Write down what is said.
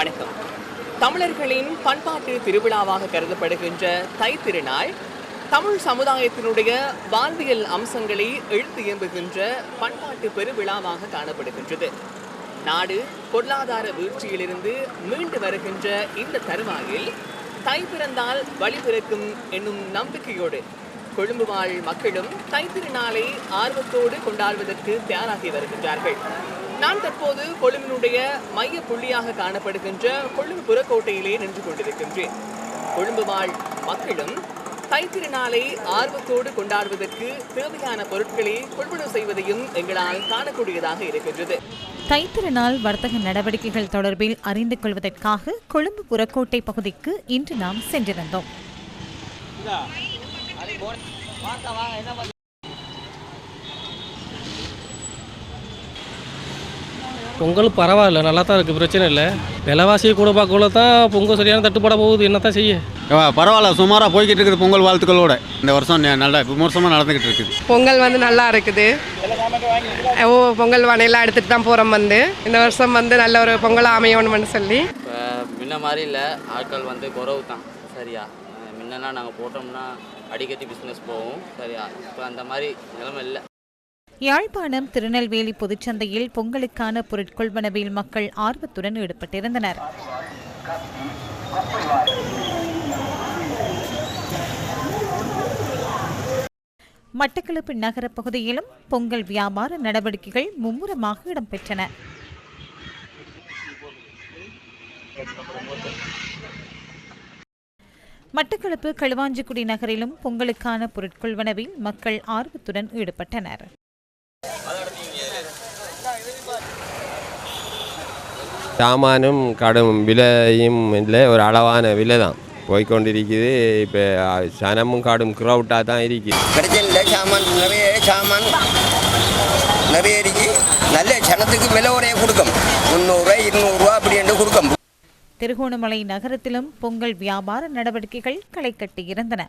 வணக்கம். தமிழர்களின் பண்பாட்டு திருவிழாவாக கருதப்படுகின்ற தை திருநாள் தமிழ் சமுதாயத்தினுடைய வாழ்வியல் அம்சங்களை எழுத்து இயம்புகின்ற பண்பாட்டு பெருவிழாவாக காணப்படுகின்றது. நாடு பொருளாதார வீழ்ச்சியிலிருந்து மீண்டு வருகின்ற இந்த தருவாயில் தை பிறந்தால் வழி பிறக்கும் என்னும் நம்பிக்கையோடு கொழும்பு வாழ் மக்களும் தை திருநாளை ஆர்வத்தோடு கொண்டாடுவதற்கு தயாராகி வருகின்றார்கள். நான் தற்போது கொழும்பினுடைய மைய புள்ளியாக காணப்படுகின்ற கொழும்பு புறக்கோட்டையிலே நின்று கொண்டிருக்கின்றேன். கொழும்பு வாழ் மக்களும் தை திருநாளை ஆர்வத்தோடு கொண்டாடுவதற்கு தேவையான பொருட்களை கொள்வனவு செய்வதையும் எங்களால் காணக்கூடியதாக இருக்கின்றது. தைத்திருநாள் வர்த்தக நடவடிக்கைகள் தொடர்பில் அறிந்து கொள்வதற்காக கொழும்பு புறக்கோட்டை பகுதிக்கு இன்று நாம் சென்றிருந்தோம். பொங்கல் பரவாயில்ல நல்லா தான் இருக்குது பிரச்சனை இல்லை. விலைவாசி கூட பார்க்கல தான் பொங்கல் சரியான தட்டுப்பட போகுது என்ன தான் செய்ய பரவாயில்ல சுமாராக போய்கிட்டு இருக்குது பொங்கல் வாழ்த்துக்களோட. இந்த வருஷம் நல்லா விமர்சனமாக நடந்துக்கிட்டு இருக்குது. பொங்கல் வந்து நல்லா இருக்குது. ஓ பொங்கல் வனையெல்லாம் எடுத்துகிட்டு தான் போகிறோம் வந்து. இந்த வருஷம் வந்து நல்ல ஒரு பொங்கல் அமையணும்னு சொல்லி. இப்போ முன்ன மாதிரி இல்லை ஆட்கள் வந்து குறவு தான் சரியா? முன்னெல்லாம் நாங்கள் போட்டோம்னா அடிக்கடி பிஸ்னஸ் போகும் சரியா? இப்போ அந்த மாதிரி நிலைமை இல்லை. யாழ்ப்பாணம் திருநெல்வேலி பொதுச்சந்தையில் பொங்கலுக்கான பொருட்கொள்வனவில் மக்கள் ஆர்வத்துடன் ஈடுபட்டிருந்தனர். மட்டக்களப்பு நகரப் பகுதியிலும் பொங்கல் வியாபார நடவடிக்கைகள் மும்முரமாக இடம்பெற்றன. மட்டக்களப்பு களுவாஞ்சிக்குடி நகரிலும் பொங்கலுக்கான பொருட்கொள்வனவில் மக்கள் ஆர்வத்துடன் ஈடுபட்டனர். சாமானும் கடும் விலையும் இல்லை ஒரு அளவான விலை தான் போய்க்கொண்டிருக்குது இப்போ சனமும் கடும் க்ரௌட்டாக தான் இருக்குது. பிரச்சனை சாமான் நிறைய சாமான் நிறைய இருக்கு. நல்ல சனத்துக்கு விலை ஒரே கொடுக்கும். முந்நூறுரூவா இருநூறுவா அப்படி என்று கொடுக்கும். திருகோணமலை நகரத்திலும் பொங்கல் வியாபார நடவடிக்கைகள் களை கட்டியிருந்தன